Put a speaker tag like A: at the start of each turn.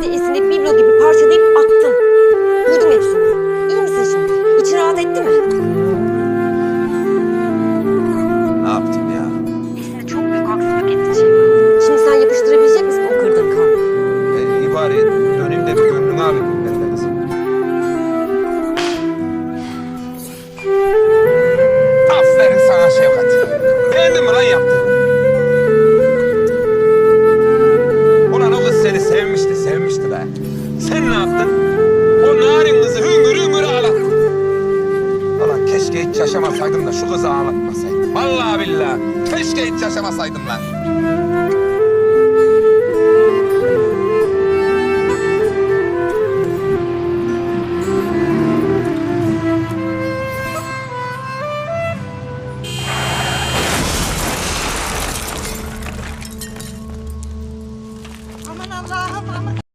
A: kendi izini biblo gibi parçalayıp attım. Vurdum hepsini. İyi misin şimdi? İçin rahat etti mi?
B: Ne yaptım ya?
A: Hepsine çok büyük haksızlık ettin Şevval. Şimdi sen yapıştırabilecek misin o kırdığın kanı?
B: E, iyi bari döneyim de bir gönlünü alayım. Aferin sana Şevkat. Yaşamasaydım da şu kızı ağlatmasaydım. Vallahi billahi. Keşke hiç yaşamasaydım lan. Aman Allah'ım aman.